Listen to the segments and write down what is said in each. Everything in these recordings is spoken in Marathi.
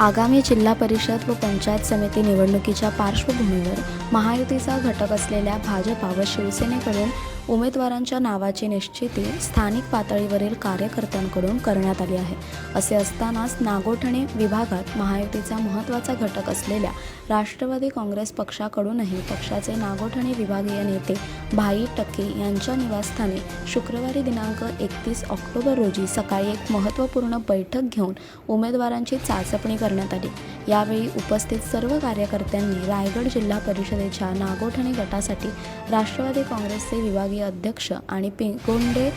आगामी जिल्हा परिषद व पंचायत समिती निवडणुकीच्या पार्श्वभूमीवर महायुतीचा घटक असलेल्या भाजपा व शिवसेनेकडून उमेदवारांच्या नावाची निश्चिती स्थानिक पातळीवरील कार्यकर्त्यांकडून करण्यात आली आहे. असे असतानाच नागोठणे विभागात महायुतीचा महत्त्वाचा घटक असलेल्या राष्ट्रवादी काँग्रेस पक्षाकडूनही पक्षाचे नागोठणे विभागीय नेते भाई टक्के यांच्या निवासस्थानी शुक्रवारी दिनांक एकतीस ऑक्टोबर रोजी सकाळी एक महत्त्वपूर्ण बैठक घेऊन उमेदवारांची चाचपणी करण्यात आली. यावेळी उपस्थित सर्व कार्यकर्त्यांनी रायगड जिल्हा परिषदेच्या नागोठणे गटासाठी राष्ट्रवादी काँग्रेसचे विभागीय अध्यक्ष आणि पिंगोंडे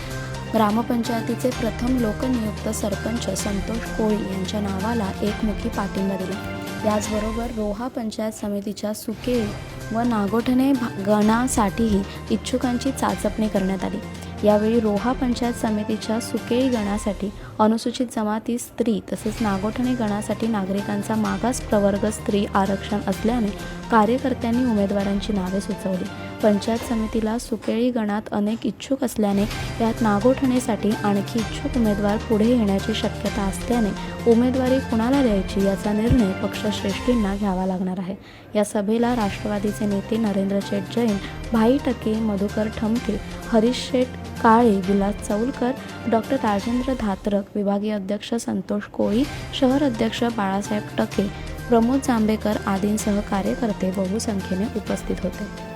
ग्रामपंचायतीचे प्रथम लोकनियुक्त सरपंच संतोष कोळी यांच्या नावाला एकमुखी पाठिंबा दिला. याचबरोबर रोहा पंचायत समितीच्या सुकेळी व नागोठणे गणासाठीही इच्छुकांची चाचपणी करण्यात आली. यावेळी रोहा पंचायत समितीच्या सुकेळी गणासाठी अनुसूचित जमाती स्त्री तसेच नागोठणे गणासाठी नागरिकांचा मागास प्रवर्ग स्त्री आरक्षण असल्याने कार्यकर्त्यांनी उमेदवारांची नावे सुचवली. पंचायत समितीला सुकेळी गणात अनेक इच्छुक असल्याने यात नागोठणेसाठी आणखी इच्छुक उमेदवार पुढे येण्याची शक्यता असल्याने उमेदवारी कुणाला द्यायची याचा निर्णय पक्षश्रेष्ठींना घ्यावा लागणार आहे. या सभेला राष्ट्रवादीचे नेते नरेंद्र शेठ जैन भाई टके मधुकर ठमके हरीश शेठ काळे विलास चौलकर डॉक्टर राजेंद्र धात्रक विभागीय अध्यक्ष संतोष कोळी शहर अध्यक्ष बाळासाहेब टके प्रमोद जांभेकर आदींसह कार्यकर्ते बहुसंख्येने उपस्थित होते.